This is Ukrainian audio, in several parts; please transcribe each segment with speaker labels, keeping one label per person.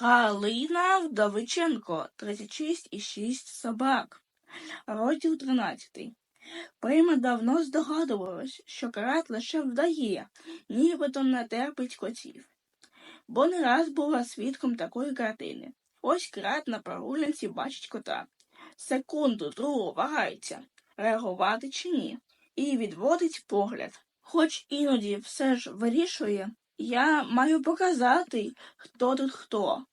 Speaker 1: Галина Вдовиченко, 36,6 собак. Розділ 13. Прима давно здогадувалась, що карат лише вдає, нібито не терпить котів. Бо не раз була свідком такої картини. Ось карат на прогулянці бачить кота. Секунду, другу вагається, реагувати чи ні, і відводить погляд. Хоч іноді все ж вирішує, я маю показати, хто тут хто.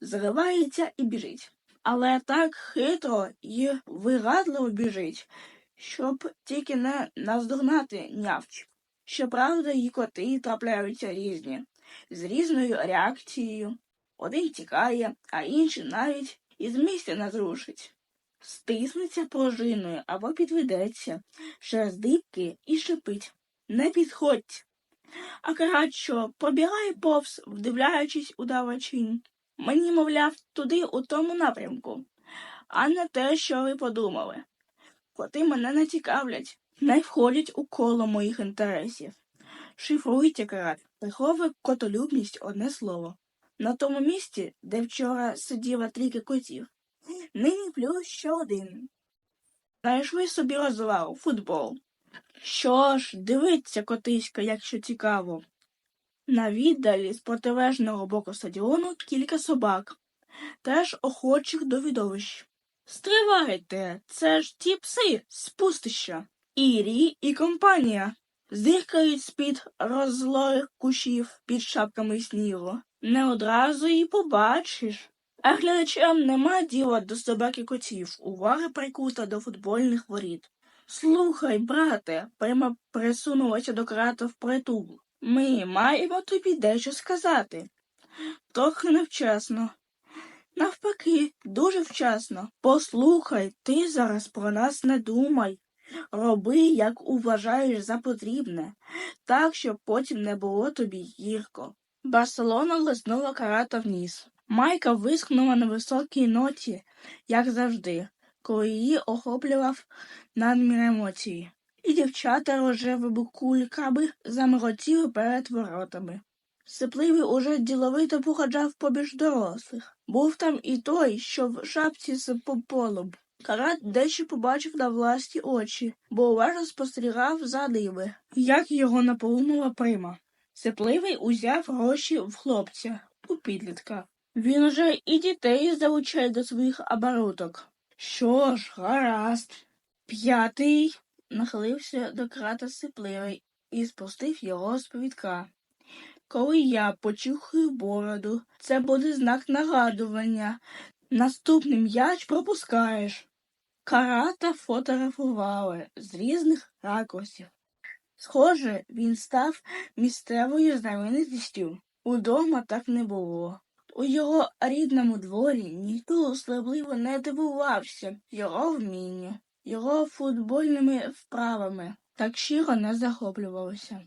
Speaker 1: Зривається і біжить. Але так хитро і вигадливо біжить, щоб тільки не наздогнати нявч. Щоправда, і коти трапляються різні, з різною реакцією. Один тікає, а інший навіть із місця не зрушить. Стиснеться пружиною або підведеться, через дибки і шипить. Не підходь. А карат що, побігає повз, вдивляючись у давачин. Мені, мовляв, туди у тому напрямку, а не те, що ви подумали. Коти мене не цікавлять, не входять у коло моїх інтересів. Шифруйте карат, приховує котолюбність одне слово. На тому місці, де вчора сиділа трійка котів, нині плюс ще один. Знайшли собі розвагу, футбол. Що ж, дивиться котиська, якщо цікаво. На віддалі з протилежного боку стадіону кілька собак, теж охочих до відовищ. Стривайте, це ж ті пси з пустища. Ірі і компанія. Зиркають з-під розлогих кущів під шапками снігу. Не одразу і побачиш. А глядачам нема діла до собак і котів, уваги прикута до футбольних воріт. Слухай, брате, прямо присунулася до крата впритул. Ми маємо тобі дещо сказати. Трохи невчасно. Навпаки, дуже вчасно. Послухай, ти зараз про нас не думай. Роби, як уважаєш за потрібне, так, щоб потім не було тобі гірко. Барселона лизнула карата в ніс. Майка вискнула на високій ноті, як завжди, коли її охоплював надмір емоції. І дівчата рожевими кульками заморотіли перед воротами. Сипливий уже діловито походжав побіж дорослих. Був там і той, що в шапці з пополом. Карат дещо побачив на власні очі, бо уважно спостерігав за ними, як його наполумила прима. Сипливий узяв гроші в хлопця, у підлітка. Він уже і дітей залучає до своїх обороток. Що ж, гаразд. П'ятий нахилився до крата сипливий і спустив його з повідка. Коли я почухаю бороду, це буде знак нагадування. Наступний м'яч пропускаєш. Карата фотографували з різних ракурсів. Схоже, він став місцевою знаменитістю. Удома так не було. У його рідному дворі ніхто особливо не дивувався його вмінню, його футбольними вправами, так щиро не захоплювався.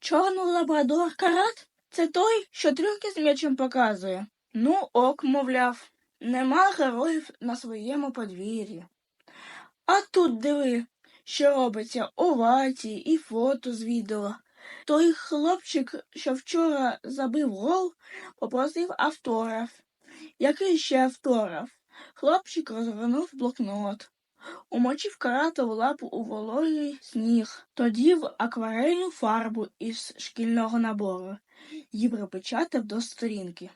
Speaker 1: Чорний лабрадор карат це той, що трюки з м'ячем показує. Ну, ок, мовляв, нема героїв на своєму подвір'ї. А тут диви, що робиться овації і фото з відео. Той хлопчик, що вчора забив гол, попросив автограф. Який ще автограф? Хлопчик розгорнув блокнот. Умочив каратову лапу у вологий сніг, тоді в акварельну фарбу із шкільного набору і припечатав до сторінки.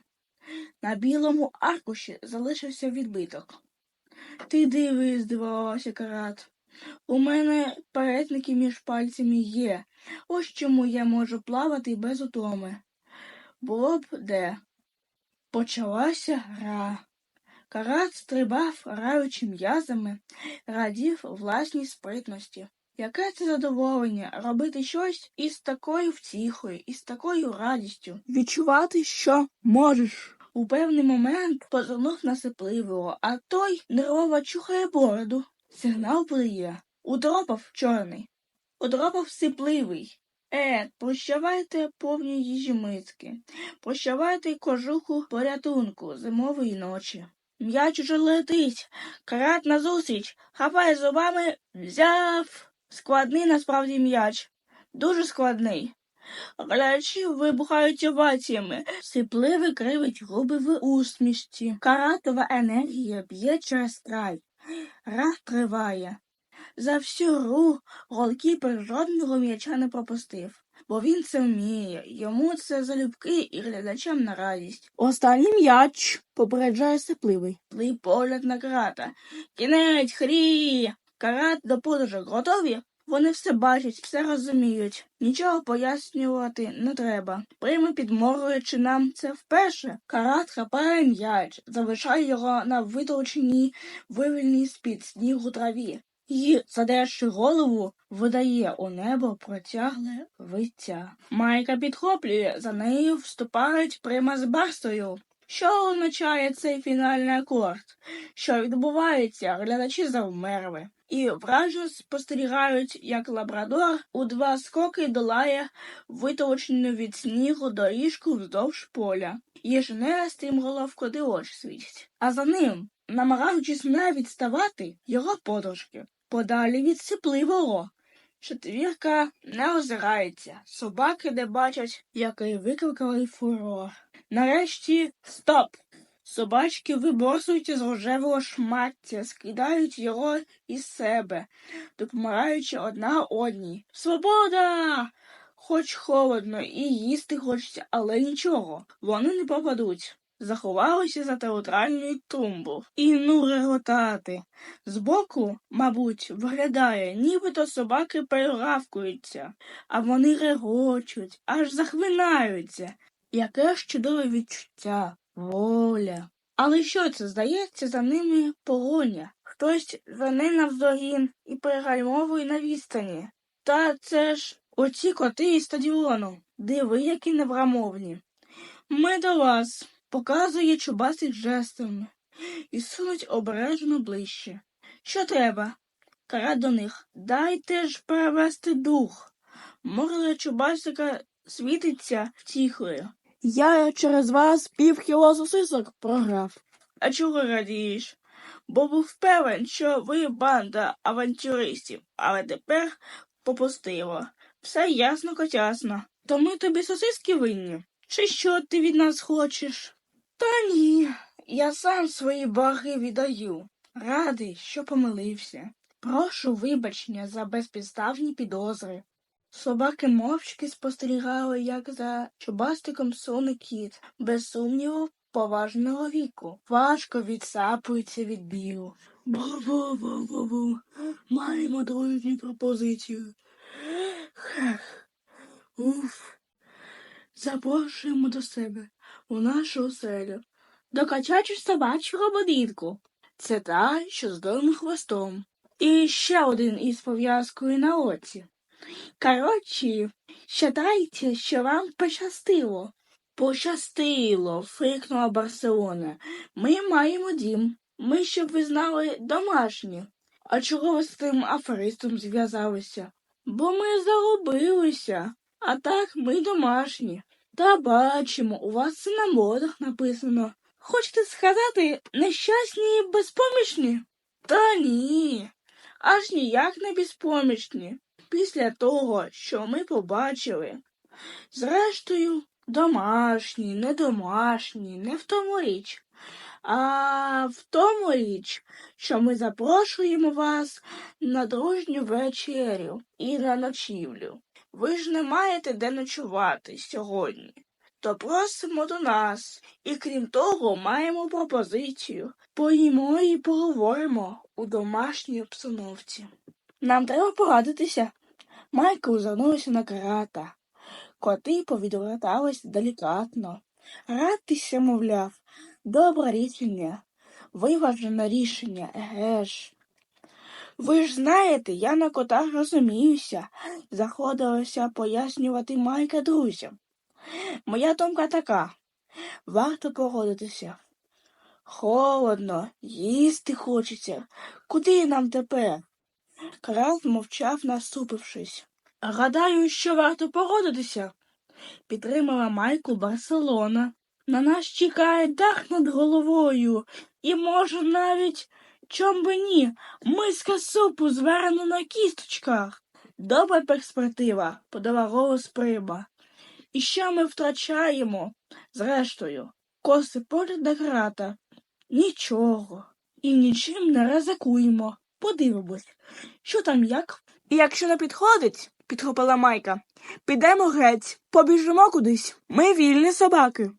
Speaker 1: На білому аркуші залишився відбиток. Ти диви, здивувався карат. У мене перетники між пальцями є. Ось чому я можу плавати без утоми. Було б де. Почалася гра. Карат стрибав, граючи м'язами, радів власній спритності. Яке це задоволення робити щось із такою втіхою, із такою радістю, відчувати, що можеш. У певний момент позирнув на сипливого, а той нервово чухає бороду. Сигнал подає. Удропав чорний. Удропав сипливий. Е, прощавайте повні їжі миски. Прощавайте кожуху порятунку зимової ночі. М'яч уже летить. Карат назустріч. Хапає зубами, взяв. Складний насправді м'яч. Дуже складний. Глядачі вибухають оваціями, сипливий кривить губи в усмішці. Каратова енергія б'є через край. Рах триває. За всю гру голкіпер жодного м'яча не пропустив, бо він це вміє. Йому це залюбки і глядачам на радість. Останній м'яч попереджає сипливий. Злий погляд на карата. Кінець хрі. Карат до подорожок готові? Вони все бачать, все розуміють. Нічого пояснювати не треба. Прийме підморгуючи нам це вперше. Карат хапає м'яч, залишає його на витовченій вивільній з-під снігу траві. І, задерши голову, видає у небо протягле виття. Майка підхоплює, за нею вступають прима з барстою. Що означає цей фінальний акорд? Що відбувається? Глядачі завмерли. І вражено спостерігають, як лабрадор у два скоки долає витовчену від снігу доріжку вздовж поля. Єжене стрімголов, куди очі світять. А за ним, намагаючись не відставати, його подружки, подалі від сипливого. Четвірка не озирається. Собаки не бачать, який викликали фурор. Нарешті стоп! Собачки виборсують з рожевого шмаття, скидають його із себе, допомагаючи одна одній. Свобода! Хоч холодно і їсти хочеться, але нічого, вони не попадуть. Заховалися за театральною тумбу. І ну реготати. Збоку, мабуть, виглядає, нібито собаки перегавкуються, а вони регочуть, аж захвинаються. Яке ж чудове відчуття, воля. Але що це, здається, за ними погоня? Хтось жене навздогін і перегальмовує на відстані. Та це ж оці коти із стадіону. Диви, які неврамовні. Ми до вас, показує чубасик жестами, і сунуть обережно ближче. Що треба? Кара до них. Дайте ж перевести дух. Морда чубасика світиться втіхою. Я через вас пів кіло сосисок програв. А чого радієш? Бо був певен, що ви банда авантюристів, але тепер попустило. Все ясно котясно. То ми тобі сосиски винні? Чи що ти від нас хочеш? Та ні, я сам свої борги віддаю. Радий, що помилився. Прошу вибачення за безпідставні підозри. Собаки мовчки спостерігали, як за чубастиком суне кіт, без сумніву, поважного віку. Важко відсапується від бігу. Бу-бу-бу-бу-бу. Маємо дружню пропозицію. Хех. Уф. Запрошуємо до себе у нашу оселю. До качачу собачого будинку. Це та, що з довгим хвостом. І ще один із пов'язкою на оці. Коротше, считайте, що вам пощастило. Пощастило, фрикнула Барселона. Ми маємо дім. Ми, щоб ви знали, домашні. А чого ви з тим аферистом зв'язалися? Бо ми загубилися, а так ми домашні. Та бачимо, у вас на модах написано. Хочете сказати, нещасні і безпомічні? Та ні, аж ніяк не безпомічні. Після того, що ми побачили. Зрештою, домашні, не домашні, не в тому річ, а в тому річ, що ми запрошуємо вас на дружню вечерю і на ночівлю. Ви ж не маєте де ночувати сьогодні. То просимо до нас, і крім того, маємо пропозицію. Поїмо і поговоримо у домашній обстановці. Нам треба порадитися. Майкл озирнувся на карата. Коти повідвертались делікатно. Радитися, мовляв, добре рішення, виважене рішення, еге ж. Ви ж знаєте, я на котах розуміюся, заходилася пояснювати Майка друзям. Моя думка така. Варто погодитися. Холодно, їсти хочеться. Куди нам тепер? Крал мовчав, наступившись. Гадаю, що варто погодитися, підтримала Майкл Барселона. На нас чекає дах над головою, і, може, навіть, чом би ні, миска супу зварена на кісточках. Добра перспектива, подала голос прима. І що ми втрачаємо? Зрештою, коси погляд на крата. Нічого. І нічим не ризикуємо. Подивимось, що там як. І якщо не підходить, підхопила Майка, підемо геть, побіжимо кудись. Ми вільні собаки.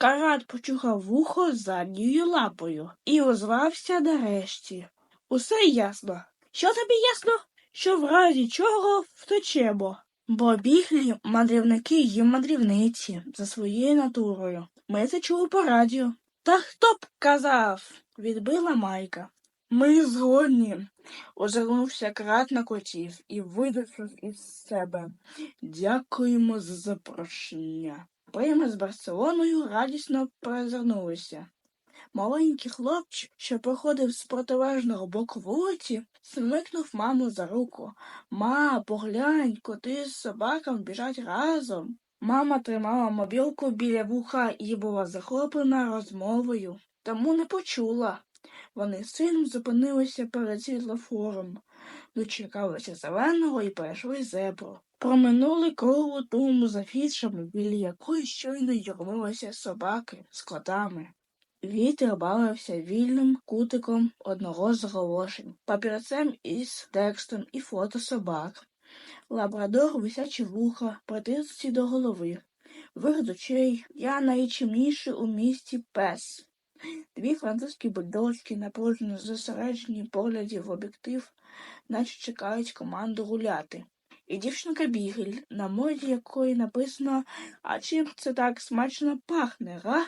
Speaker 1: Карат почухав вухо задньою лапою і озвався нарешті. Усе ясно. Що тобі ясно? Що в разі чого втечемо. Бо біглі мандрівники є мандрівниці за своєю натурою. Ми це чули по радіо. Та хто б казав? відбила Майка. Ми згодні. Озирнувся крат на котів і видихнув із себе. Дякуємо за запрошення. Прийми з Барселоною радісно перезирнулися. Маленький хлопчик, що проходив з протилежного боку вулиці, смикнув маму за руку. Ма, поглянь, коти з собаками біжать разом. Мама тримала мобілку біля вуха і була захоплена розмовою, тому не почула. Вони сином зупинилися перед світлофором, дочекалися зеленого і перейшли зебру. Проминули кругу туму за фішами, біля якої щойно юрмилися собаки з котами. Вітер бавився вільним кутиком одного з оголошень, папірцем із текстом і фото собак. Лабрадор висячі вуха, притиснуті до голови. Очей я найчимніший у місті пес. Дві французькі бульдожки напружено зосереджені погляді в об'єктив, наче чекають команду гуляти. І дівчинка Бігель, на моді якої написано А чим це так смачно пахне, га?